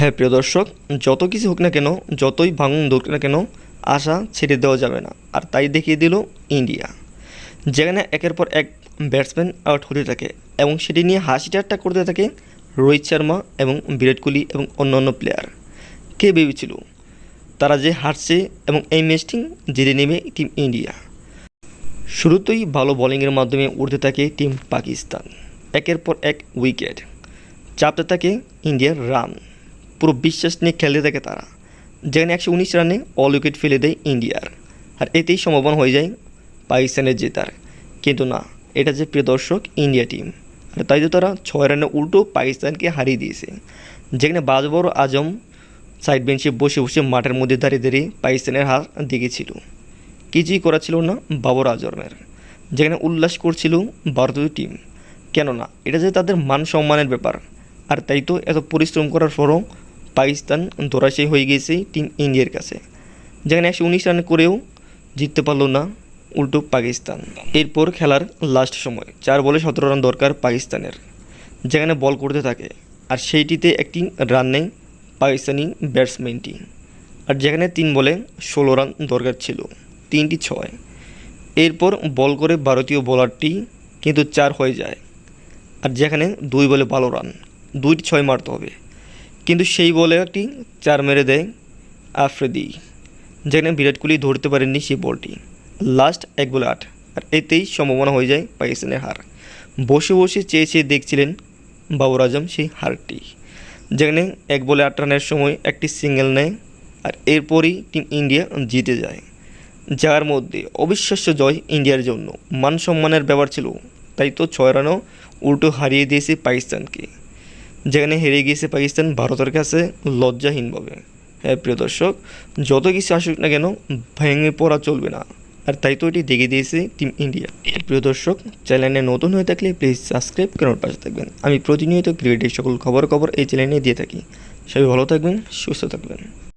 হ্যাঁ প্রিয় দর্শক, যত কিছু হোক না কেন, যতই ভাঙন ধরুক না কেন, আশা ছেড়ে দেওয়া যাবে না। আর তাই দেখিয়ে দিল ইন্ডিয়া। যেখানে একের পর এক ব্যাটসম্যান আউট হতে থাকে এবং সেটি নিয়ে হাসি ঠাট্টা করতে থাকে রোহিত শর্মা এবং বিরাট কোহলি এবং অন্যান্য প্লেয়ার কে ভেবেছিল? তারা যে হারছে এবং এই ম্যাচটি জিতে নেবে টিম ইন্ডিয়া। শুরুতেই ভালো বোলিংয়ের মাধ্যমে উঠতে থাকে টিম পাকিস্তান। একের পর এক উইকেট চাপতে থাকে ইন্ডিয়ার রান। পুরো বিশ্বাস নিয়ে খেলতে থাকে তারা। যেখানে একশো উনিশ রানে অল উইকেট ফেলে দেয় ইন্ডিয়ার। আর এতেই সম্ভাবনা হয়ে যায় পাকিস্তানের জেতার। কিন্তু না, এটা যে প্রিয় দর্শক ইন্ডিয়া টিম আর তাই তো তারা ছয় রানে উল্টো পাকিস্তানকে হারিয়ে দিয়েছে। যেখানে বাজবর আজম সাইড বেঞ্চে বসে বসে মাঠের মধ্যে দাঁড়িয়ে দাঁড়িয়ে পাকিস্তানের হার দেখেছিল। কিছুই করা ছিল না বাবর আজমের। যেখানে উল্লাস করছিল ভারতীয় টিম কেননা, এটা যে তাদের মান সম্মানের ব্যাপার। আর তাই তো এত পরিশ্রম করার পরও পাকিস্তান ধরাশায়ী হয়ে গিয়েছে টিম ইন্ডিয়ার কাছে। যেখানে একশো উনিশ রান করেও জিততে পারল না উল্টো পাকিস্তান। এরপর খেলার লাস্ট সময়, চার বলে সতেরো রান দরকার পাকিস্তানের। যেখানে বল করতে থাকে, আর সেইটিতে একটি রান নেয় পাকিস্তানি ব্যাটসম্যানটি আর যেখানে তিন বলে ষোলো রান দরকার ছিল, তিনটি ছয়। এরপর বল করে ভারতীয় বোলারটি কিন্তু চার হয়ে যায়। আর যেখানে দুই বলে ভালো রান, দুইটি ছয় মারতে হবে। কিন্তু সেই বলে একটি চার মেরে দেয় আফ্রেদি, যেখানে বিরাট কোহলি ধরতে পারেননি সেই বলটি। লাস্ট এক বলে আট, আর এতেই সম্ভাবনা হয়ে যায় পাকিস্তানের হার। বসে বসে চেয়ে চেয়ে দেখছিলেন বাবর আজম সেই হারটি, যেখানে এক বলে আট রানের সময় একটি সিঙ্গেল নেয়, আর এরপরই টিম ইন্ডিয়া জিতে যায়, যার মধ্যে অবিশ্বাস্য জয় ইন্ডিয়ার জন্য। মান সম্মানের ব্যাপার ছিল, তাই তো ছয় রানও উল্টো হারিয়ে দিয়েছে পাকিস্তানকে। যেখানে হেরে গিয়েছে পাকিস্তান, ভারতের কাছে লজ্জাহীনভাবে হ্যাঁ প্রিয় দর্শক, যত কিছু আসুক না কেন, ভেঙে পড়া চলবে না। আর তাই তো এটি দেখে দিয়েছে টিম ইন্ডিয়া প্রিয় দর্শক চ্যানেলে নতুন হয়ে থাকলে প্লিজ সাবস্ক্রাইব করে আমার পাশে থাকবেন। আমি প্রতিনিয়ত ক্রিকেটের সকল খবর খবর এই চ্যানেলে দিয়ে থাকি। সবাই ভালো থাকবেন, সুস্থ থাকবেন।